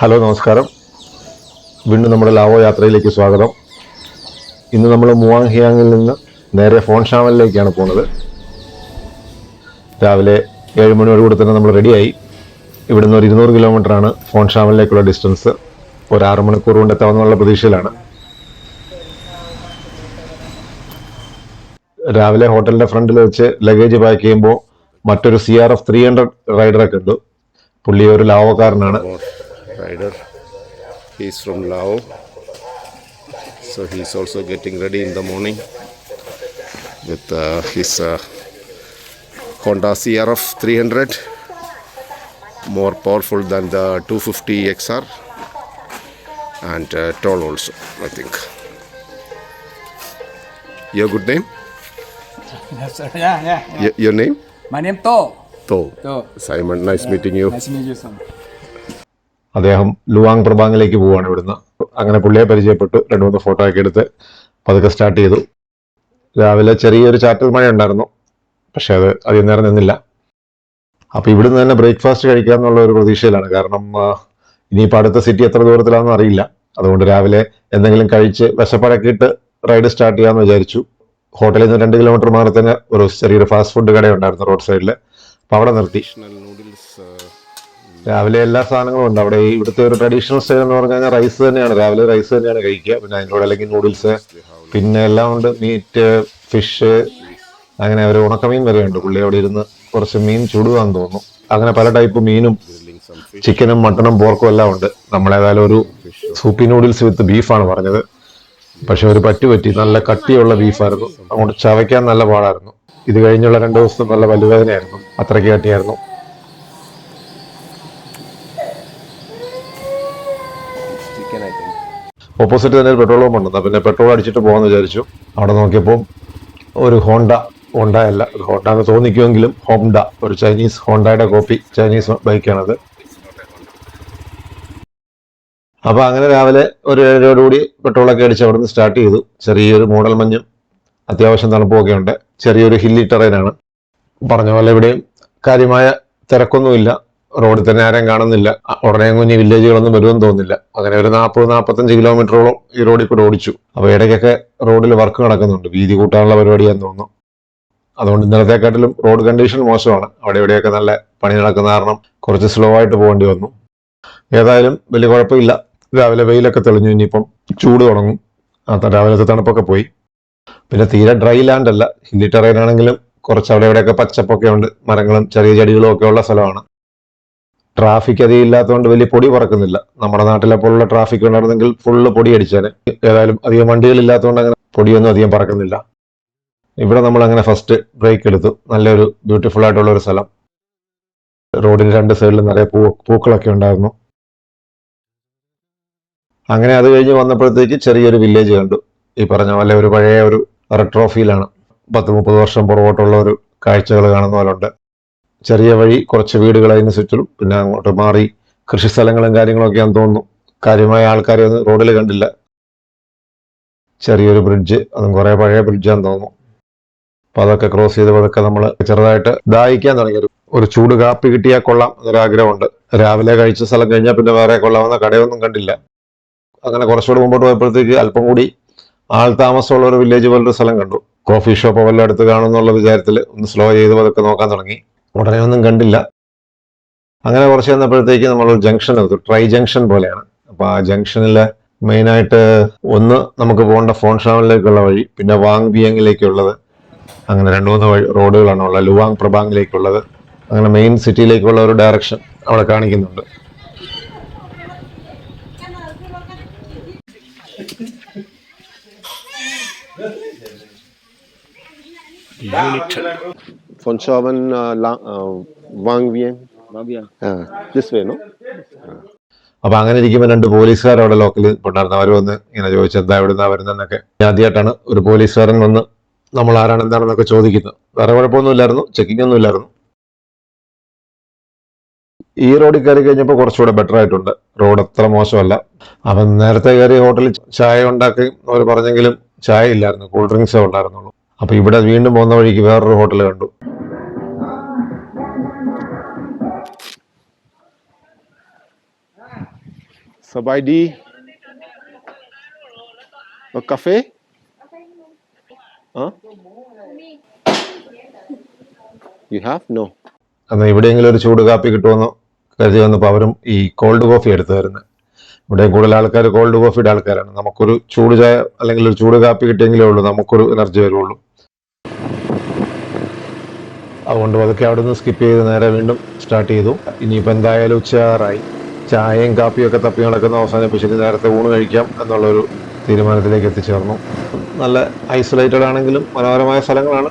Hello നമസ്കാരം. വീണ്ടും നമ്മുടെ ലാവോ യാത്രയിലേക്ക് സ്വാഗതം. ഇന്ന് നമ്മൾ മുവാങ് ഹിയാങ്ങിൽ നിന്ന് നേരെ ഫോൺ ഷാമലിലേക്കാണ് പോണത് രാവിലെ ഏഴ് മണിയോട് കൂടി തന്നെ നമ്മൾ റെഡിയായി. ഇവിടുന്ന് ഒരു ഇരുന്നൂറ് കിലോമീറ്ററാണ് ഫോൺ ഷാമലിലേക്കുള്ള ഡിസ്റ്റൻസ് ഒരു ആറ് മണിക്കൂർ കൊണ്ട് എത്താവുന്നുള്ള പ്രതീക്ഷയിലാണ്. രാവിലെ ഹോട്ടലിന്റെ ഫ്രണ്ടിൽ വെച്ച് ലഗേജ് പാക്ക് ചെയ്യുമ്പോൾ മറ്റൊരു C R F three hundred റൈഡറൊക്കെ ഉണ്ട്. പുള്ളി ഒരു ലാവോക്കാരനാണ്. Rider. He's from Lao. So he's also getting ready in the morning with uh, his uh, Honda CRF 300, more powerful than the 250 XR and uh, tall also, I think. Your good name? Yes, sir. Yeah, yeah. yeah. Y- your name? My name To. To. To. Simon, nice meeting you. Nice meeting you, son. അദ്ദേഹം Luang പ്രഭാങ്ങിലേക്ക് പോവുകയാണ് ഇവിടുന്ന്. അങ്ങനെ പുള്ളിയെ പരിചയപ്പെട്ടു. രണ്ട് മൂന്ന് photo ഒക്കെ എടുത്ത് പതുക്കെ സ്റ്റാർട്ട് ചെയ്തു. രാവിലെ ചെറിയൊരു ചാറ്റൽ മഴ ഉണ്ടായിരുന്നു പക്ഷെ അത് അധികം നേരം നിന്നില്ല. അപ്പോൾ ഇവിടുന്ന് തന്നെ ബ്രേക്ക്ഫാസ്റ്റ് കഴിക്കുക എന്നുള്ള ഒരു പ്രതീക്ഷയിലാണ്. കാരണം ഇനിയിപ്പോൾ അടുത്ത സിറ്റി എത്ര ദൂരത്തിലാണെന്ന് അറിയില്ല. അതുകൊണ്ട് രാവിലെ എന്തെങ്കിലും കഴിച്ച് വിശപ്പടക്കി ഇട്ട് റൈഡ് സ്റ്റാർട്ട് ചെയ്യാമെന്ന് വിചാരിച്ചു. ഹോട്ടലിൽ നിന്ന് രണ്ട് കിലോമീറ്റർ മാറി തന്നെ ഒരു ചെറിയൊരു ഫാസ്റ്റ് ഫുഡ് കടയുണ്ടായിരുന്നു റോഡ് സൈഡിൽ അപ്പോൾ അവിടെ നിർത്തി. രാവിലെ എല്ലാ സാധനങ്ങളും ഉണ്ട്. അവിടെ ഇവിടുത്തെ ഒരു ട്രഡീഷണൽ സ്റ്റൈൽ എന്ന് പറഞ്ഞു കഴിഞ്ഞാൽ റൈസ് തന്നെയാണ്. രാവിലെ റൈസ് തന്നെയാണ് കഴിക്കുക. പിന്നെ അതിന്റെ കൂടെ അല്ലെങ്കിൽ നൂഡിൽസ് പിന്നെ എല്ലാം ഉണ്ട്. മീറ്റ് ഫിഷ് അങ്ങനെ ഒരു ഉണക്കമീൻ വരെ ഉണ്ട്. പുള്ളി അവിടെ ഇരുന്ന് കുറച്ച് മീൻ ചൂടുവാന്ന് തോന്നുന്നു. അങ്ങനെ പല ടൈപ്പ് മീനും. ചിക്കനും മട്ടണും പോർക്കും എല്ലാം ഉണ്ട്. നമ്മളേതായാലും ഒരു സൂപ്പി നൂഡിൽസ് വിത്ത് ബീഫാണ് പറഞ്ഞത്. പക്ഷെ ഒരു പറ്റു പറ്റി. നല്ല കട്ടിയുള്ള ബീഫായിരുന്നു അങ്ങോട്ട് ചവയ്ക്കാൻ നല്ല പാടായിരുന്നു. ഇത് കഴിഞ്ഞുള്ള രണ്ട് ദിവസം നല്ല വലുവേദനയായിരുന്നു. അത്രയ്ക്ക് കട്ടിയായിരുന്നു. Think. ഓപ്പോസിറ്റ് തന്നെ ഒരു പെട്രോൾ പമ്പ് ഉണ്ട്. പിന്നെ പെട്രോൾ അടിച്ചിട്ട് പോകാമെന്ന് വിചാരിച്ചു. അവിടെ നോക്കിയപ്പോൾ ഒരു ഹോണ്ട ഹോണ്ട അല്ല ഹോണ്ട എന്ന് തോന്നിക്കുമെങ്കിലും ഹോണ്ട ഒരു ചൈനീസ് ഹോണ്ടയുടെ കോപ്പി ചൈനീസ് ബൈക്കാണത്. അപ്പോൾ അങ്ങനെ രാവിലെ ഒരു ഏഴോടുകൂടി പെട്രോളൊക്കെ അടിച്ച് അവിടെ നിന്ന് സ്റ്റാർട്ട് ചെയ്തു. ചെറിയൊരു മൂടൽ മഞ്ഞും അത്യാവശ്യം തണുപ്പുമൊക്കെ ഉണ്ട്. ചെറിയൊരു ഹില്ലി ടെറൈനാണ് പറഞ്ഞ പോലെ ഇവിടെയും കാര്യമായ തിരക്കൊന്നുമില്ല. റോഡിൽ തന്നെ ആരെയും കാണുന്നില്ല. ഉടനെ കുഞ്ഞ് വില്ലേജുകളൊന്നും വരുമെന്ന് തോന്നുന്നില്ല. അങ്ങനെ ഒരു നാൽപ്പത് നാൽപ്പത്തഞ്ച് കിലോമീറ്ററോളം ഈ റോഡിൽ കൂടെ ഓടിച്ചു. അപ്പോൾ ഇടയ്ക്കൊക്കെ റോഡിൽ വർക്ക് നടക്കുന്നുണ്ട്. വീതി കൂട്ടാനുള്ള പരിപാടിയാന്ന് തോന്നുന്നു. അതുകൊണ്ട് ഇന്നലത്തെക്കാട്ടിലും റോഡ് കണ്ടീഷൻ മോശമാണ്. അവിടെ ഇവിടെയൊക്കെ നല്ല പണി നടക്കുന്ന കാരണം കുറച്ച് സ്ലോ ആയിട്ട് പോകേണ്ടി വന്നു. ഏതായാലും വലിയ കുഴപ്പമില്ല. രാവിലെ വെയിലൊക്കെ തെളിഞ്ഞു. ഇനിയിപ്പം ചൂട് തുടങ്ങും. രാവിലത്തെ തണുപ്പൊക്കെ പോയി. പിന്നെ തീരെ ഡ്രൈ ലാൻഡ് അല്ല ഹില്ലി ടെറൈൻ ആണെങ്കിലും കുറച്ച് അവിടെ ഇവിടെയൊക്കെ പച്ചപ്പൊക്കെ ഉണ്ട്. മരങ്ങളും ചെറിയ ചെടികളും ഒക്കെ ഉള്ള സ്ഥലമാണ്. ട്രാഫിക് അധികം ഇല്ലാത്തതുകൊണ്ട് വലിയ പൊടി പറക്കുന്നില്ല. നമ്മുടെ നാട്ടിലെ പോലുള്ള ട്രാഫിക് ഉണ്ടായിരുന്നെങ്കിൽ ഫുള്ള് പൊടി അടിച്ചാൽ ഏതായാലും അധികം വണ്ടികൾ ഇല്ലാത്തതുകൊണ്ട് അങ്ങനെ പൊടിയൊന്നും അധികം പറക്കുന്നില്ല. ഇവിടെ നമ്മൾ അങ്ങനെ ഫസ്റ്റ് ബ്രേക്ക് എടുത്തു. നല്ലൊരു ബ്യൂട്ടിഫുൾ ആയിട്ടുള്ള ഒരു സ്ഥലം. റോഡിന് രണ്ട് സൈഡിലും നിറയെ പൂ പൂക്കളൊക്കെ ഉണ്ടായിരുന്നു. അങ്ങനെ അത് കഴിഞ്ഞ് വന്നപ്പോഴത്തേക്ക് ചെറിയൊരു വില്ലേജ് കണ്ടു. ഈ പറഞ്ഞ പോലെ ഒരു പഴയ ഒരു റെട്രോഫീലാണ് പത്ത് മുപ്പത് വർഷം പുറകോട്ടുള്ള ഒരു കാഴ്ചകൾ കാണുന്ന പോലെ ഉണ്ട് ചെറിയ വഴി കുറച്ച് വീടുകൾ അതിന് പിന്നെ അങ്ങോട്ട് മാറി കൃഷി സ്ഥലങ്ങളും കാര്യങ്ങളൊക്കെയാന്ന് തോന്നുന്നു. കാര്യമായ ആൾക്കാരെ ഒന്നും റോഡിൽ കണ്ടില്ല. ചെറിയൊരു ബ്രിഡ്ജ് അതും കുറെ പഴയ ബ്രിഡ്ജാന്ന് തോന്നുന്നു. അപ്പൊ അതൊക്കെ ക്രോസ് ചെയ്ത് പതൊക്കെ നമ്മൾ ചെറുതായിട്ട് ദാഹിക്കാൻ തുടങ്ങി. ഒരു- ചൂട് കാപ്പി കിട്ടിയാൽ കൊള്ളാം എന്നൊരാഗ്രഹമുണ്ട്. രാവിലെ കഴിച്ച സ്ഥലം കഴിഞ്ഞാൽ പിന്നെ വേറെ കൊള്ളാവുന്ന കടയൊന്നും കണ്ടില്ല. അങ്ങനെ കുറച്ചുകൂടി മുമ്പോട്ട് പോയപ്പോഴത്തേക്ക് അല്പം കൂടി ആൾ താമസമുള്ള ഒരു വില്ലേജ് പോലൊരു സ്ഥലം കണ്ടു. കോഫി ഷോപ്പ് വല്ലതും അടുത്ത് കാണുമെന്നുള്ള വിചാരത്തിൽ ഒന്ന് സ്ലോ ചെയ്ത് പതൊക്കെ നോക്കാൻ തുടങ്ങി. ഉടനെ ഒന്നും കണ്ടില്ല. അങ്ങനെ കുറച്ച് ചെന്നപ്പോഴത്തേക്ക് നമ്മൾ ഒരു ജംഗ്ഷൻ എടുത്തു. ട്രൈ ജംഗ്ഷൻ പോലെയാണ്. അപ്പൊ ആ ജംഗ്ഷനിൽ മെയിനായിട്ട് ഒന്ന് നമുക്ക് പോകേണ്ട ഫോൺ ഷാമിലേക്കുള്ള വഴി പിന്നെ വാങ് ബിയങ്ങിലേക്കുള്ളത് അങ്ങനെ രണ്ട് മൂന്ന് വഴി റോഡുകളാണ് ഉള്ളത്. ലുവാങ് പ്രഭാങ്ങിലേക്കുള്ളത് അങ്ങനെ മെയിൻ സിറ്റിയിലേക്കുള്ള ഒരു ഡയറക്ഷൻ അവിടെ കാണിക്കുന്നുണ്ട്. Fonshawan uh, La- uh, Wang Vieng. Uh, this way, no? അപ്പൊ അങ്ങനെ ഇരിക്കുമ്പോൾ രണ്ട് പോലീസുകാർ അവിടെ ലോക്കലിൽ ഉണ്ടായിരുന്നു അവർ വന്ന് ഇങ്ങനെ ചോദിച്ചു എന്താ എവിടുന്നാ വരുന്നതെന്നൊക്കെ ആദ്യമായിട്ടാണ് ഒരു പോലീസുകാരൻ വന്ന് നമ്മൾ ആരാണ് എന്താണെന്നൊക്കെ ചോദിക്കുന്നത്. വേറെ കുഴപ്പമൊന്നുമില്ലായിരുന്നു ചെക്കിംഗ് ഒന്നും ഇല്ലായിരുന്നു ഈ റോഡിൽ കയറി കഴിഞ്ഞപ്പോൾ കുറച്ചുകൂടെ ബെറ്റർ ആയിട്ടുണ്ട്. റോഡ് അത്ര മോശമല്ല. അവൻ നേരത്തെ കയറി ഹോട്ടലിൽ ചായ ഉണ്ടാക്കി അവർ പറഞ്ഞെങ്കിലും ചായ ഇല്ലായിരുന്നു കൂൾ ഡ്രിങ്ക്സേ ഉണ്ടായിരുന്നുള്ളൂ. അപ്പൊ ഇവിടെ വീണ്ടും പോകുന്ന വഴിക്ക് വേറൊരു ഹോട്ടൽ കണ്ടു. Sabaidi. A cafe? Huh? You have? No. അന്ന് ഇവിടെയെങ്കിലും ഒരു ചൂട് കാപ്പി കിട്ടുമെന്ന് കരുതി വന്നപ്പോൾ അവരും ഈ കോൾഡ് കോഫി എടുത്തായിരുന്നു ഇവിടെ കൂടുതൽ ആൾക്കാർ കോൾഡ് കോഫിയുടെ ആൾക്കാരാണ് നമുക്കൊരു ചൂട് ചായ അല്ലെങ്കിൽ ഒരു ചൂട് കാപ്പി കിട്ടിയെങ്കിലേ ഉള്ളൂ നമുക്കൊരു എനർജി വരുള്ളൂ അതുകൊണ്ട് അതൊക്കെ അവിടെ നിന്ന് സ്കിപ്പ് ചെയ്ത് നേരെ വീണ്ടും സ്റ്റാർട്ട് ചെയ്തു ഇനിയിപ്പോൾ എന്തായാലും ഉച്ചയാറായി ചായയും കാപ്പിയും ഒക്കെ തപ്പി നടക്കുന്ന അവസാനിപ്പിച്ചിട്ട് നേരത്തെ ഊണ് കഴിക്കാം എന്നുള്ളൊരു തീരുമാനത്തിലേക്ക് എത്തിച്ചേർന്നു. നല്ല ഐസൊലേറ്റഡ് ആണെങ്കിലും മനോഹരമായ സ്ഥലങ്ങളാണ്.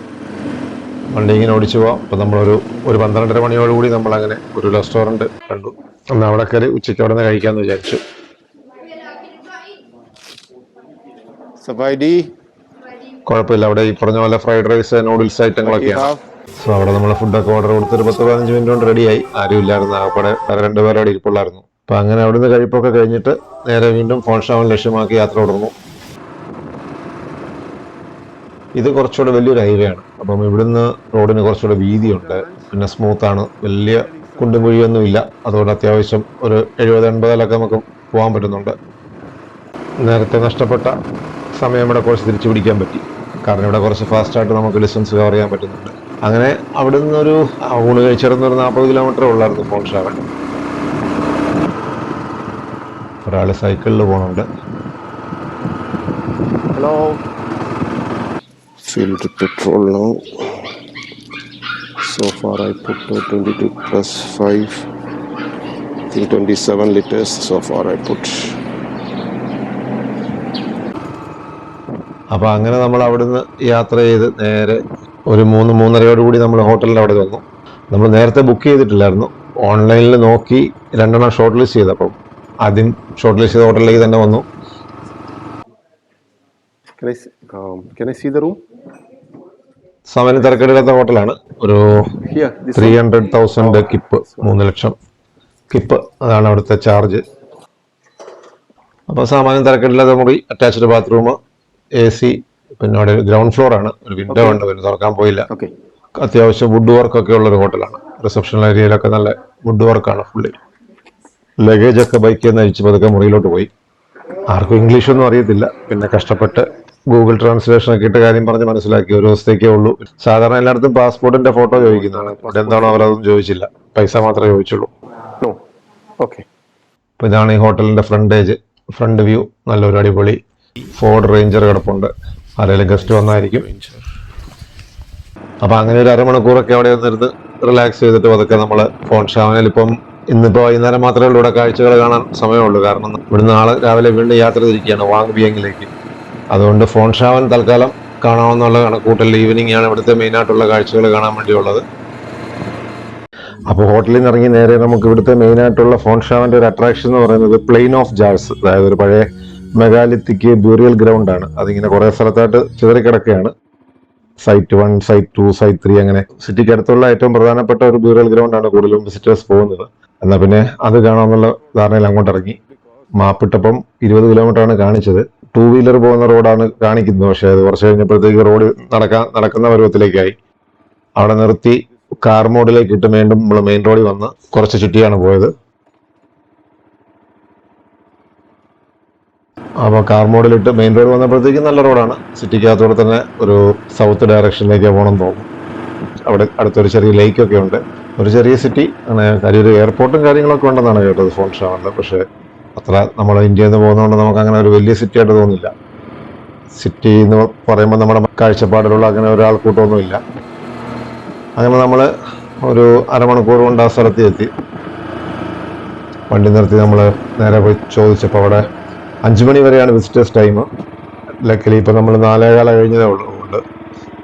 വണ്ടി ഇങ്ങനെ ഓടിച്ചു പോവാം. അപ്പം നമ്മളൊരു ഒരു പന്ത്രണ്ടര മണിയോടുകൂടി നമ്മളങ്ങനെ ഒരു റെസ്റ്റോറന്റ് കണ്ടു. അന്ന് അവിടെ കയറി ഉച്ചയ്ക്ക് അവിടെ നിന്ന് കഴിക്കാമെന്ന് വിചാരിച്ചു. കുഴപ്പമില്ല. അവിടെ ഈ പറഞ്ഞ പോലെ ഫ്രൈഡ് റൈസ് നൂഡിൽസ് ഐറ്റങ്ങളൊക്കെയാണ്. സോ അവിടെ നമ്മൾ ഫുഡൊക്കെ ഓർഡർ കൊടുത്തൊരു പത്ത് പതിനഞ്ച് മിനിറ്റ് കൊണ്ട് റെഡിയായി. ആരും ഇല്ലായിരുന്നു അവിടെ രണ്ടുപേരും അവിടെ ഇരിപ്പുള്ളായിരുന്നു അപ്പൊ അങ്ങനെ അവിടുന്ന് കഴിപ്പൊക്കെ കഴിഞ്ഞിട്ട് നേരെ വീണ്ടും ഫോൺ ഷാവൻ ലക്ഷ്യമാക്കി യാത്ര തുടർന്നു. ഇത് കുറച്ചുകൂടെ വലിയൊരു ഹൈവേ ആണ്. അപ്പം ഇവിടുന്ന് റോഡിന് കുറച്ചുകൂടെ വീതിയുണ്ട്. പിന്നെ സ്മൂത്ത് ആണ്. വലിയ കുണ്ടും കുഴിയൊന്നും ഇല്ല. അതുകൊണ്ട് അത്യാവശ്യം ഒരു എഴുപത് എൺപതിലൊക്കെ നമുക്ക് പോകാൻ പറ്റുന്നുണ്ട്. നേരത്തെ നഷ്ടപ്പെട്ട സമയം ഇവിടെ കുറച്ച് തിരിച്ചു പിടിക്കാൻ പറ്റി. കാരണം ഇവിടെ കുറച്ച് ഫാസ്റ്റായിട്ട് നമുക്ക് ഡിസ്റ്റൻസ് കവർ ചെയ്യാൻ പറ്റുന്നുണ്ട്. അങ്ങനെ അവിടെ നിന്നൊരു ഊണ് കഴിച്ചിരുന്നൊരു നാൽപ്പത് കിലോമീറ്റർ ഉള്ളായിരുന്നു ഫോൺഷാവൻ ഒരാൾ സൈക്കിളിൽ പോകണുണ്ട് hello field petrol now. So far I put uh, 22 plus 5. I think 27 liters so far I put. അപ്പോൾ അങ്ങനെ നമ്മൾ അവിടുന്ന് യാത്ര ചെയ്ത് നേരെ ഒരു മൂന്ന് മൂന്നരയോട് കൂടി നമ്മൾ ഹോട്ടലിന്റെ അവിടെ വന്നു നമ്മൾ നേരത്തെ ബുക്ക് ചെയ്തിട്ടില്ലായിരുന്നു ഓൺലൈനിൽ നോക്കി രണ്ടെണ്ണം ഷോർട്ട് ലിസ്റ്റ് ചെയ്തപ്പം ആദ്യം ഷോർട്ട് ലിസ്റ്റ് ചെയ്ത ഹോട്ടലിലേക്ക് തന്നെ വന്നു. Um, സമയം തിരക്കെടുക്കാത്ത ഹോട്ടലാണ്. ഒരു ത്രീ. ഹൺഡ്രഡ് തൗസൻഡ് കിപ്പ് മൂന്ന് ലക്ഷം കിപ്പ് അതാണ് അവിടുത്തെ ചാർജ് അപ്പോൾ സാമാന്യം തിരക്കില്ലാത്ത മുറി അറ്റാച്ച്ഡ് ബാത്റൂം എ സി പിന്നെ അവിടെ ഗ്രൗണ്ട് ഫ്ലോർ ആണ്. ഒരു വിൻഡോ ഉണ്ട് പിന്നെ തുറക്കാൻ പോയില്ല. അത്യാവശ്യം വുഡ് വർക്ക് ഒക്കെ ഉള്ള ഒരു ഹോട്ടലാണ് റിസപ്ഷൻ ഏരിയയിലൊക്കെ നല്ല വുഡ് വർക്കാണ് ഫുള്ളി ലഗേജ് ഒക്കെ ബൈക്കിൽ അഴിച്ച് പതുക്കെ മുറിയിലോട്ട് പോയി. ആർക്കും ഇംഗ്ലീഷ് ഒന്നും അറിയത്തില്ല. പിന്നെ കഷ്ടപ്പെട്ട് ഗൂഗിൾ ട്രാൻസ്ലേഷൻ ഒക്കെ ഇട്ട് കാര്യം പറഞ്ഞ് മനസ്സിലാക്കി. ഒരു ദിവസത്തേക്കേ ഉള്ളൂ. സാധാരണ എല്ലായിടത്തും പാസ്പോർട്ടിന്റെ ഫോട്ടോ ചോദിക്കുന്നതാണ് ഇവിടെ എന്താണോ അവരതൊന്നും ചോദിച്ചില്ല. പൈസ മാത്രമേ ചോദിച്ചുള്ളൂ. അപ്പൊ ഇതാണ് ഈ ഹോട്ടലിന്റെ ഫ്രണ്ടേജ് ഫ്രണ്ട് വ്യൂ നല്ലൊരു അടിപൊളി ഫോർഡ് റേഞ്ചർ കിടപ്പുണ്ട്. ആരെങ്കിലും ഗസ്റ്റ് വന്നായിരിക്കും. അപ്പൊ അങ്ങനെ ഒരു അരമണിക്കൂറൊക്കെ അവിടെ വന്നിരുന്ന് റിലാക്സ് ചെയ്തിട്ട് പതുക്കെ നമ്മൾ ഫോൺ ഷാവനിൽ ഇപ്പം ഇന്നിപ്പോ വൈകുന്നേരം മാത്രമേ ഉള്ളൂ ഇവിടെ കാഴ്ചകൾ കാണാൻ സമയമുള്ളൂ. കാരണം ഇവിടുന്ന് നാളെ രാവിലെ വീണ്ടും യാത്ര തിരിക്കുകയാണ് വാങ് ബിയങ്ങിലേക്ക് അതുകൊണ്ട് ഫോൺ ഷാവൻ തൽക്കാലം കാണാമെന്നുള്ള കണക്കൂട്ടൽ ഈവനിങ് ആണ് ഇവിടുത്തെ മെയിൻ ആയിട്ടുള്ള കാഴ്ചകൾ കാണാൻ വേണ്ടിയുള്ളത്. അപ്പോൾ ഹോട്ടലിൽ നിന്ന് ഇറങ്ങി നേരെ നമുക്ക് ഇവിടുത്തെ മെയിൻ ആയിട്ടുള്ള ഫോൺ ഷാവിന്റെ ഒരു അട്രാക്ഷൻ എന്ന് പറയുന്നത് പ്ലെയിൻ ഓഫ് ജാഴ്സ് അതായത് ഒരു പഴയ മെഗാലിത്തിക്ക് ബ്യൂറിയൽ ഗ്രൗണ്ട് ആണ്. അതിങ്ങനെ കുറേ സ്ഥലത്തായിട്ട് ചിതറിക്കിടക്കുകയാണ്. Site one site two site three അങ്ങനെ സിറ്റിക്ക് അടുത്തുള്ള ഏറ്റവും പ്രധാനപ്പെട്ട ഒരു ബ്യൂറിയൽ ഗ്രൗണ്ട് ആണ് കൂടുതലും വിസിറ്റേഴ്സ് പോകുന്നത്. എന്നാൽ പിന്നെ അത് കാണാമെന്നുള്ള ധാരണയിൽ അങ്ങോട്ട് ഇറങ്ങി. മാപ്പിട്ടപ്പം ഇരുപത് കിലോമീറ്റർ ആണ് കാണിച്ചത്. ടൂ വീലർ പോകുന്ന റോഡാണ് കാണിക്കുന്നത്. പക്ഷേ അത് കുറച്ച് കഴിഞ്ഞപ്പോഴത്തേക്ക് റോഡ് നടക്കാൻ നടക്കുന്ന പരുവത്തിലേക്കായി. അവിടെ നിർത്തി കാർ മോഡിലേക്ക് ഇട്ട് വീണ്ടും നമ്മൾ മെയിൻ റോഡിൽ വന്ന് കുറച്ച് ചുറ്റിയാണ് പോയത്. അപ്പോൾ കാർ മോഡിലിട്ട് മെയിൻ റോഡ് വന്നപ്പോഴത്തേക്കും നല്ല റോഡാണ് സിറ്റിക്കകത്തൂടെ തന്നെ ഒരു സൗത്ത് ഡയറക്ഷനിലേക്ക് പോകണം തോന്നും അവിടെ അടുത്തൊരു ചെറിയ ലേക്കൊക്കെ ഉണ്ട്. ഒരു ചെറിയ സിറ്റി ആണ് കാര്യം എയർപോർട്ടും കാര്യങ്ങളൊക്കെ ഉണ്ടെന്നാണ് കേട്ടത് ഫോൺ ഷാറിൽ പക്ഷേ അത്ര നമ്മൾ ഇന്ത്യയിൽ നിന്ന് പോകുന്നതുകൊണ്ട് നമുക്ക് അങ്ങനെ ഒരു വലിയ സിറ്റി ആയിട്ട് തോന്നില്ല സിറ്റി എന്ന് പറയുമ്പോൾ നമ്മുടെ കാഴ്ചപ്പാടിലുള്ള അങ്ങനെ ഒരാൾക്കൂട്ടമൊന്നുമില്ല അങ്ങനെ നമ്മൾ ഒരു അരമണിക്കൂർ കൊണ്ട് ആ സ്ഥലത്ത് എത്തി. വണ്ടി നിർത്തി നമ്മൾ നേരെ പോയി ചോദിച്ചപ്പോൾ അവിടെ അഞ്ച് മണി വരെയാണ് വിസിറ്റേഴ്സ് ടൈം ലക്കലി ഇപ്പം നമ്മൾ നാലേകാല കഴിഞ്ഞതേ ഉള്ളൂ.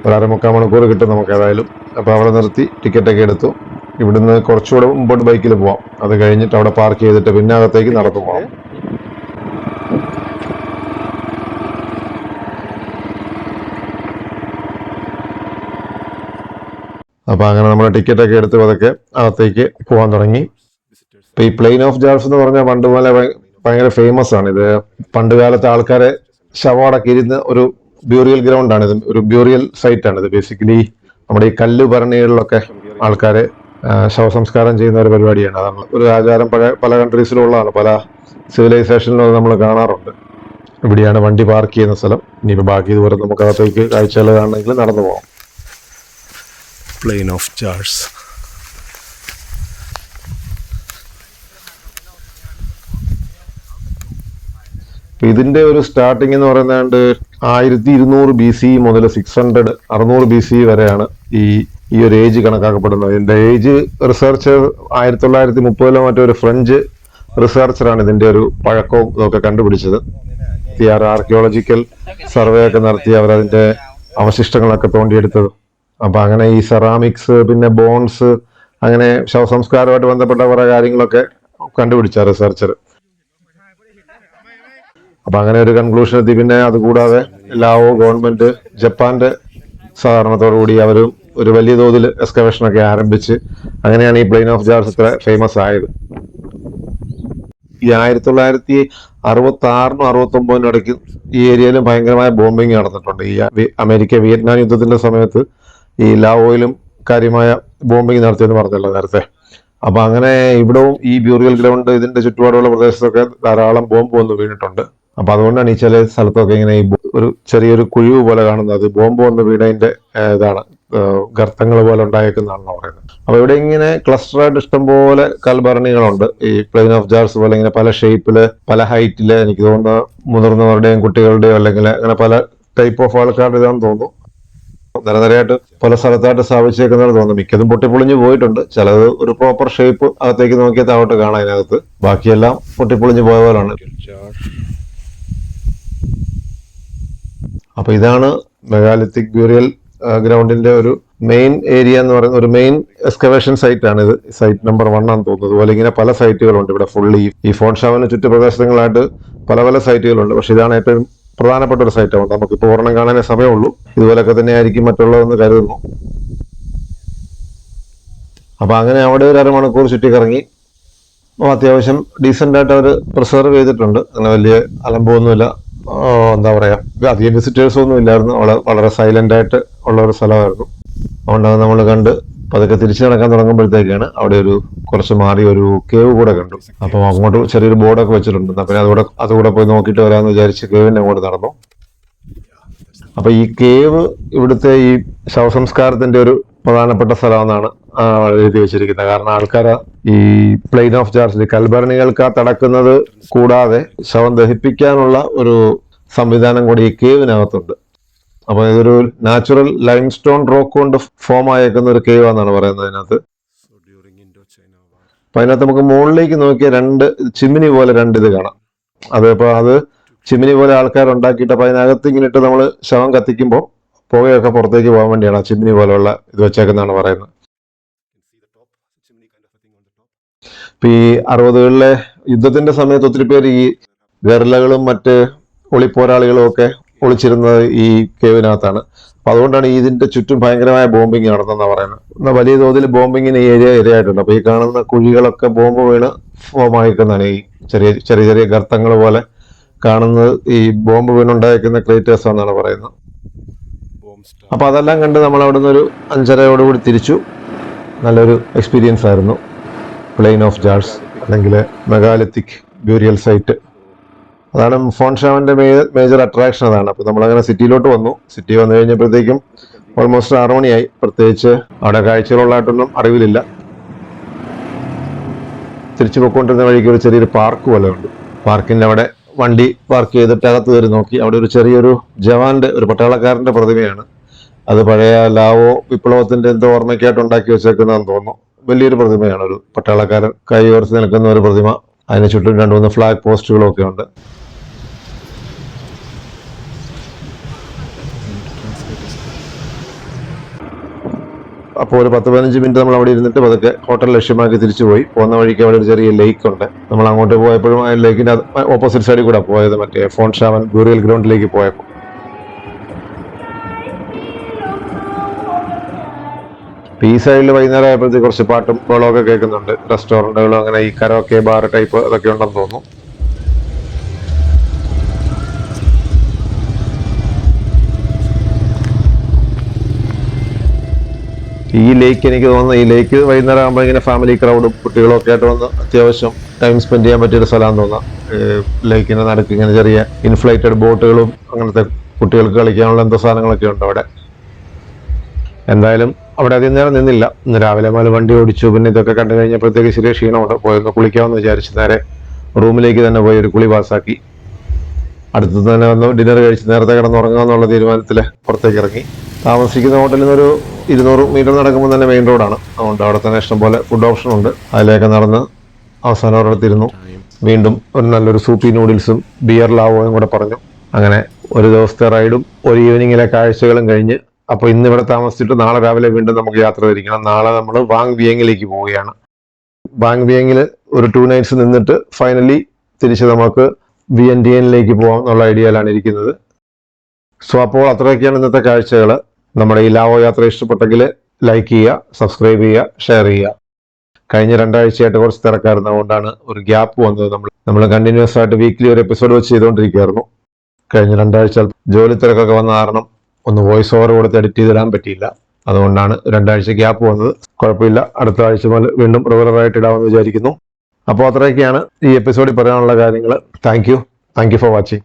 ഒരു അരമുക്കാൽ മണിക്കൂർ കിട്ടും നമുക്ക് ഏതായാലും. അപ്പോൾ അവിടെ നിർത്തി ടിക്കറ്റൊക്കെ എടുത്തു. ഇവിടുന്ന് കുറച്ചുകൂടെ മുമ്പോട്ട് ബൈക്കിൽ പോവാം. അത് കഴിഞ്ഞിട്ട് അവിടെ പാർക്ക് ചെയ്തിട്ട് പിന്നെ അകത്തേക്ക് നടന്നു പോവാം. അപ്പോൾ അങ്ങനെ നമ്മൾ ടിക്കറ്റൊക്കെ എടുത്ത് പതുക്കെ അകത്തേക്ക് പോകാൻ തുടങ്ങി. ഇപ്പൊ ഈ പ്ലെയിൻ ഓഫ് ജാർസ് എന്ന് പറഞ്ഞാൽ പണ്ട് പോലെ ഭയങ്കര ഫേമസ് ആണ്. ഇത് പണ്ട് കാലത്തെ ആൾക്കാരെ ശവമടക്കി ഇരുന്ന് ഒരു ബ്യൂറിയൽ ഗ്രൗണ്ട് ആണ്. ഇത് ഒരു ബ്യൂറിയൽ സൈറ്റ് ആണ്. ഇത് ബേസിക്കലി നമ്മുടെ ഈ കല്ല് ഭരണികളിലൊക്കെ ആൾക്കാരെ ശവസംസ്കാരം ചെയ്യുന്ന ഒരു പരിപാടിയാണ്. അതാണ് ഒരു ആചാരം പഴയ പല കൺട്രീസിലും ഉള്ളതാണ് പല സിവിലൈസേഷനിലും അത് നമ്മൾ കാണാറുണ്ട്. ഇവിടെയാണ് വണ്ടി പാർക്ക് ചെയ്യുന്ന സ്ഥലം. ഇനിയിപ്പോൾ ബാക്കി ഇതുവരെ നമുക്ക് അകത്തേക്ക് കാഴ്ചകൾ കാണണമെങ്കിൽ നടന്നു പോകാം. പ്ലെയിൻ ഓഫ് ചാർസ് ഇതിന്റെ ഒരു സ്റ്റാർട്ടിംഗ് എന്ന് പറയുന്നത് ആയിരത്തി ഇരുന്നൂറ് ബി സി മുതൽ സിക്സ് ഹൺഡ്രഡ് അറുന്നൂറ് ബി സി വരെയാണ് ഈ ഈ ഒരു ഏജ് കണക്കാക്കപ്പെടുന്നത് ഇതിന്റെ ഏജ് റിസർച്ചർ ആയിരത്തി തൊള്ളായിരത്തി മുപ്പതിലോ മറ്റോ ഒരു ഫ്രഞ്ച് റിസർച്ചറാണ് ഇതിന്റെ ഒരു പഴക്കവും ഇതൊക്കെ കണ്ടുപിടിച്ചത്. ഈ ആർക്കിയോളജിക്കൽ സർവേ ഒക്കെ നടത്തി അവർ അതിന്റെ അവശിഷ്ടങ്ങളൊക്കെ തോണ്ടിയെടുത്തത്. അപ്പൊ അങ്ങനെ ഈ സെറാമിക്സ് പിന്നെ ബോൺസ് അങ്ങനെ ശവസംസ്കാരമായിട്ട് ബന്ധപ്പെട്ട കുറെ കാര്യങ്ങളൊക്കെ കണ്ടുപിടിച്ച റിസർച്ചർ അപ്പൊ അങ്ങനെ ഒരു കൺക്ലൂഷൻ എത്തി. പിന്നെ അതുകൂടാതെ ലാവോ ഗവൺമെന്റ് ജപ്പാന്റെ സഹകരണത്തോടു കൂടി അവരും ഒരു വലിയ തോതിൽ എക്സ്കവേഷൻ ഒക്കെ ആരംഭിച്ച് അങ്ങനെയാണ് ഈ പ്ലെയിൻ ഓഫ് ജാർസ് ഇത്ര ഫേമസ് ആയത്. ഈ ആയിരത്തി തൊള്ളായിരത്തി അറുപത്തി ആറിനും അറുപത്തി ഒമ്പതിനും ഇടയ്ക്ക് ഈ ഏരിയയിലും ഭയങ്കരമായ ബോംബിങ് നടന്നിട്ടുണ്ട്. ഈ അമേരിക്ക വിയറ്റ്നാം യുദ്ധത്തിന്റെ സമയത്ത് ഈ ലാവോയിലും കാര്യമായ ബോംബിങ് നടത്തിയെന്ന് പറഞ്ഞല്ലോ നേരത്തെ. അപ്പൊ അങ്ങനെ ഇവിടവും ഈ ബ്യൂറിയൽ ഗ്രൗണ്ട് ഇതിന്റെ ചുറ്റുപാടുള്ള പ്രദേശത്തൊക്കെ ധാരാളം ബോംബ് വന്ന് വീണിട്ടുണ്ട്. അപ്പൊ അതുകൊണ്ടാണ് ഈ ചില സ്ഥലത്തൊക്കെ ഇങ്ങനെ ഒരു ചെറിയൊരു കുഴിവ് പോലെ കാണുന്നത്. ബോംബ് വന്ന് വീണതിന്റെ ഇതാണ്. ഗർത്തങ്ങൾ പോലെ ഉണ്ടായേക്കുന്നതാണെന്ന് പറയുന്നത്. അപ്പൊ ഇവിടെ ഇങ്ങനെ ക്ലസ്റ്റർ ആയിട്ട് ഇഷ്ടംപോലെ കൽഭരണികളുണ്ട്. ഈ പ്ലെയിൻ ഓഫ് ജാർസ് പോലെ ഇങ്ങനെ പല ഷേപ്പിൽ പല ഹൈറ്റിൽ എനിക്ക് തോന്നുന്നു മുതിർന്നവരുടെയും കുട്ടികളുടെയും അല്ലെങ്കിൽ അങ്ങനെ പല ടൈപ്പ് ഓഫ് ആൾക്കാരുടെ ഇതാണെന്ന് തോന്നുന്നു. നിരനിരയായിട്ട് പല സ്ഥലത്തായിട്ട് സ്ഥാപിച്ചേക്കുന്നതാണ് തോന്നുന്നു. മിക്കതും പൊട്ടിപ്പൊളിഞ്ഞു പോയിട്ടുണ്ട്. ചിലത് ഒരു പ്രോപ്പർ ഷേപ്പ് അകത്തേക്ക് നോക്കിയാൽ താവട്ട് കാണാം അതിനകത്ത്. ബാക്കിയെല്ലാം പൊട്ടിപ്പൊളിഞ്ഞു പോയ പോലാണ് അപ്പൊ ഇതാണ് മെഗാലിത്തിക് ബ്യൂറിയൽ ഗ്രൗണ്ടിന്റെ ഒരു മെയിൻ ഏരിയ എന്ന് പറയുന്ന ഒരു മെയിൻ എക്സ്കവേഷൻ സൈറ്റ് ആണ് ഇത്. സൈറ്റ് നമ്പർ വൺ ആണെന്ന് തോന്നുന്നത് അതുപോലെ ഇങ്ങനെ പല സൈറ്റുകളുണ്ട് ഇവിടെ ഫുള്ളി ഈ ഫോൺ ഷാവിന് ചുറ്റുപ്രദേശങ്ങളായിട്ട് പല പല സൈറ്റുകളുണ്ട് പക്ഷെ ഇതാണ് ഏറ്റവും പ്രധാനപ്പെട്ട ഒരു സൈറ്റ് ആവുന്നത്. നമുക്കിപ്പോൾ ഒരെണ്ണം കാണാനേ സമയമുള്ളൂ. ഇതുപോലൊക്കെ തന്നെ ആയിരിക്കും മറ്റുള്ളതെന്ന് കരുതുന്നു. അപ്പൊ അങ്ങനെ അവിടെ ഒരു അരമണിക്കൂർ ചുറ്റിക്കറങ്ങി. അത്യാവശ്യം ഡീസെന്റ് ആയിട്ട് അവർ പ്രിസർവ് ചെയ്തിട്ടുണ്ട്. അങ്ങനെ വലിയ അലമ്പൊന്നുമില്ല. എന്താ പറയാ അധികം വിസിറ്റേഴ്സ് ഒന്നും ഇല്ലായിരുന്നു. അവിടെ വളരെ സൈലന്റ് ആയിട്ട് ഉള്ള ഒരു സ്ഥലമായിരുന്നു. അതുകൊണ്ട് അത് നമ്മൾ കണ്ട് പതുക്കെ തിരിച്ചു നടക്കാൻ തുടങ്ങുമ്പോഴത്തേക്കാണ് അവിടെ ഒരു കുറച്ച് മാറി ഒരു കേവ് കൂടെ കണ്ടു. അപ്പം അങ്ങോട്ട് ചെറിയൊരു ബോർഡൊക്കെ വെച്ചിട്ടുണ്ട്. പിന്നെ അതുകൂടെ അതുകൂടെ പോയി നോക്കിയിട്ട് വരാമെന്ന് വിചാരിച്ച് കേവിന്റെ അങ്ങോട്ട് നടന്നു. അപ്പൊ ഈ കേവ് ഇവിടുത്തെ ഈ ശവസംസ്കാരത്തിന്റെ ഒരു പ്രധാനപ്പെട്ട സ്ഥലമെന്നാണ് ആ, എഴുതി വെച്ചിരിക്കുന്നത്. കാരണം ആൾക്കാർ ഈ പ്ലെയിൻ ഓഫ് ചാർജ് കൽഭരണികൾക്ക് തടക്കുന്നത് കൂടാതെ ശവം ദഹിപ്പിക്കാനുള്ള ഒരു സംവിധാനം കൂടി ഈ കേവിനകത്തുണ്ട്. അപ്പൊ ഇതൊരു നാച്ചുറൽ ലൈം സ്റ്റോൺ റോക്ക് കൊണ്ട് ഫോം ആയേക്കുന്ന ഒരു കേവ് എന്നാണ് പറയുന്നത് അതിനകത്ത്. അപ്പൊ അതിനകത്ത് നമുക്ക് മുകളിലേക്ക് നോക്കിയ രണ്ട് ചിമ്മിനി പോലെ രണ്ട് ഇത് കാണാം. അതേപോലെ അത് ചിമ്മിനി പോലെ ആൾക്കാർ ഉണ്ടാക്കിയിട്ട് അപ്പൊ അതിനകത്ത് ഇങ്ങനെ ഇട്ട് നമ്മൾ ശവം കത്തിക്കുമ്പോൾ പുകയൊക്കെ പുറത്തേക്ക് പോകാൻ വേണ്ടിയാണ് ആ ചിമ്മിനി പോലെയുള്ള ഇത് വെച്ചേക്കുന്നതാണ് പറയുന്നത്. ഇപ്പൊ ഈ അറുപതുകളിലെ യുദ്ധത്തിന്റെ സമയത്ത് ഒത്തിരി പേര് ഈ ഗറിലകളും മറ്റ് ഒളിപ്പോരാളികളും ഒക്കെ ഒളിച്ചിരുന്നത് ഈ കേവിനകത്താണ്. അപ്പൊ അതുകൊണ്ടാണ് ഇതിന്റെ ചുറ്റും ഭയങ്കരമായ ബോംബിങ് നടന്നെന്നാണ് പറയുന്നത്. എന്നാൽ വലിയ തോതിൽ ബോംബിങ്ങിന് ഈ ഏരിയ ഇരയായിട്ടുണ്ട് അപ്പൊ ഈ കാണുന്ന കുഴികളൊക്കെ ബോംബ് വീണ് ഫോം ആയിക്കുന്നതാണ് ഈ ചെറിയ ചെറിയ ചെറിയ ഗർത്തങ്ങൾ പോലെ കാണുന്നത് ഈ ബോംബ് വീണുണ്ടായിരിക്കുന്ന ക്രേറ്റേഴ്സ് ആണെന്നാണ് പറയുന്നത്. Bomb star. അപ്പൊ അതെല്ലാം കണ്ട് നമ്മൾ അവിടെ നിന്ന് ഒരു അഞ്ചരയോടുകൂടി തിരിച്ചു. നല്ലൊരു എക്സ്പീരിയൻസ് ആയിരുന്നു. പ്ലെയിൻ ഓഫ് ജാർസ് അല്ലെങ്കിൽ മെഗാലിത്തിക് ബ്യൂരിയൽ സൈറ്റ് അതാണ് ഫോൺ ഷാവിന്റെ മേജർ അട്രാക്ഷൻ അതാണ്. അപ്പോൾ നമ്മളങ്ങനെ സിറ്റിയിലോട്ട് വന്നു. സിറ്റി വന്നു കഴിഞ്ഞപ്പോഴത്തേക്കും ഓൾമോസ്റ്റ് ആറു മണിയായി. പ്രത്യേകിച്ച് അവിടെ കാഴ്ചകളുള്ളതായിട്ടൊന്നും അറിവിലില്ല. തിരിച്ചു പോയിക്കൊണ്ടിരുന്ന വഴിക്ക് ഒരു ചെറിയൊരു പാർക്ക് പോലെ ഉണ്ട്. പാർക്കിന്റെ അവിടെ വണ്ടി പാർക്ക് ചെയ്തിട്ട് അകത്ത് കയറി നോക്കി. അവിടെ ഒരു ചെറിയൊരു ജവാന്റെ ഒരു പട്ടാളക്കാരന്റെ പ്രതിമയാണ്. അത് പഴയ ലാവോ വിപ്ലവത്തിന്റെ എന്തോ ഓർമ്മയ്ക്കായിട്ട് ഉണ്ടാക്കി വെച്ചേക്കുന്നതെന്ന് തോന്നുന്നു. വലിയൊരു പ്രതിമയാണ് ഒരു പട്ടാളക്കാരൻ കൈ ഉയർത്തി നിൽക്കുന്ന ഒരു പ്രതിമ. അതിന് ചുറ്റും രണ്ടു മൂന്ന് ഫ്ലാഗ് പോസ്റ്റുകളും ഒക്കെ ഉണ്ട്. അപ്പോൾ ഒരു പത്ത് പതിനഞ്ച് മിനിറ്റ് നമ്മൾ അവിടെ ഇരുന്നിട്ട് പതുക്കെ ഹോട്ടൽ ലക്ഷ്യമാക്കി തിരിച്ചു പോയി. പോകുന്ന വഴിക്ക് അവിടെ ഒരു ചെറിയ ലേക്ക് ഉണ്ട്. നമ്മൾ അങ്ങോട്ട് പോയപ്പോഴും ആ ലേക്കിന്റെ ഓപ്പോസിറ്റ് സൈഡിൽ കൂടെ പോയത്. മറ്റേ ഫോൺ ഷാവൻ ബ്യൂറിയൽ ഗ്രൗണ്ടിലേക്ക് പോയപ്പോൾ. ഈ സൈഡിൽ വൈകുന്നേരം ആയപ്പോഴത്തേക്ക് കുറച്ച് പാട്ടും ബഹളമൊക്കെ കേൾക്കുന്നുണ്ട്. റെസ്റ്റോറന്റുകളും അങ്ങനെ ഈ കരോക്കെ ബാർ ടൈപ്പ് അതൊക്കെ ഉണ്ടെന്ന് തോന്നുന്നു. ഈ ലേക്ക് എനിക്ക് തോന്നുന്നു ഈ ലേക്ക് വൈകുന്നേരം ആകുമ്പോൾ ഇങ്ങനെ ഫാമിലി ക്രൗഡും കുട്ടികളും ഒക്കെ ആയിട്ട് വന്ന് അത്യാവശ്യം ടൈം സ്പെൻഡ് ചെയ്യാൻ പറ്റിയൊരു സ്ഥലമാണെന്ന് തോന്നുന്നു. ലേക്കിന്റെ നടുക്ക് ഇങ്ങനെ ചെറിയ ഇൻഫ്ലേറ്റഡ് ബോട്ടുകളും അങ്ങനത്തെ കുട്ടികൾക്ക് കളിക്കാനുള്ള എന്തോ സാധനങ്ങളൊക്കെ ഉണ്ട് അവിടെ. എന്തായാലും അവിടെ അധികം നേരം നിന്നില്ല. ഇന്ന് രാവിലെ മുതൽ വണ്ടി ഓടിച്ചു. പിന്നെ ഇതൊക്കെ കണ്ടു കഴിഞ്ഞപ്പോഴത്തേക്ക് ചെറിയ ക്ഷീണമുണ്ട് പോയൊന്ന് കുളിക്കാമെന്ന് വിചാരിച്ച് നേരെ റൂമിലേക്ക് തന്നെ പോയി ഒരു കുളി പാസ്സാക്കി അടുത്ത് തന്നെ വന്ന് ഡിന്നർ കഴിച്ച് നേരത്തെ കിടന്നുറങ്ങാന്നുള്ള തീരുമാനത്തിൽ പുറത്തേക്ക് ഇറങ്ങി. താമസിക്കുന്ന ഹോട്ടലിൽ നിന്നൊരു ഇരുന്നൂറ് മീറ്റർ നടക്കുമ്പോൾ തന്നെ മെയിൻ റോഡാണ് അതുകൊണ്ട് അവിടെ തന്നെ ഇഷ്ടംപോലെ ഫുഡ് ഓപ്ഷൻ ഉണ്ട്. അതിലേക്ക് നടന്ന് അവസാനം ഒരിടത്തിരുന്നു വീണ്ടും ഒരു നല്ലൊരു സൂപ്പി നൂഡിൽസും ബിയർ ലാവോയും കൂടെ പറഞ്ഞു. അങ്ങനെ ഒരു ദിവസത്തെ റൈഡും ഒരു ഈവനിങ്ങിലെ കാഴ്ചകളും കഴിഞ്ഞ് അപ്പോൾ ഇന്ന് ഇവിടെ താമസിച്ചിട്ട് നാളെ രാവിലെ വീണ്ടും നമുക്ക് യാത്ര തിരിക്കണം. നാളെ നമ്മൾ വാങ് വിയങ്ങിലേക്ക് പോവുകയാണ്. വാങ് വിയങ്ങിൽ ഒരു ടു നൈറ്റ്സ് നിന്നിട്ട് ഫൈനലി തിരിച്ച് നമുക്ക് വി എൻ ഡി എന്നിലേക്ക് പോകാം എന്നുള്ള ഐഡിയയിലാണ് ഇരിക്കുന്നത്. സോ അപ്പോൾ അത്രയൊക്കെയാണ് ഇന്നത്തെ കാഴ്ചകൾ നമ്മുടെ ഈ ലാവോ യാത്ര ഇഷ്ടപ്പെട്ടെങ്കിൽ ലൈക്ക് ചെയ്യുക സബ്സ്ക്രൈബ് ചെയ്യുക ഷെയർ ചെയ്യുക. കഴിഞ്ഞ രണ്ടാഴ്ചയായിട്ട് കുറച്ച് തിരക്കായിരുന്നു. അതുകൊണ്ടാണ് ഒരു ഗ്യാപ്പ് വന്നത്. നമ്മൾ നമ്മൾ കണ്ടിന്യൂസ് ആയിട്ട് വീക്ക്ലി ഒരു എപ്പിസോഡ് വെച്ച് ചെയ്തുകൊണ്ടിരിക്കുകയായിരുന്നു. കഴിഞ്ഞ രണ്ടാഴ്ച ജോലി തിരക്കൊക്കെ വന്ന കാരണം ഒന്ന് വോയിസ് ഓവർ കൊടുത്ത് എഡിറ്റ് ചെയ്തിടാൻ പറ്റിയില്ല. അതുകൊണ്ടാണ് രണ്ടാഴ്ച ഗ്യാപ്പ് വന്നത്. കുഴപ്പമില്ല. അടുത്ത ആഴ്ച മുതൽ വീണ്ടും റെഗുലറായിട്ട് ഇടാമെന്ന് വിചാരിക്കുന്നു. അപ്പോൾ അത്രയൊക്കെയാണ് ഈ എപ്പിസോഡിൽ പറയാനുള്ള കാര്യങ്ങൾ. Thank you thank you for watching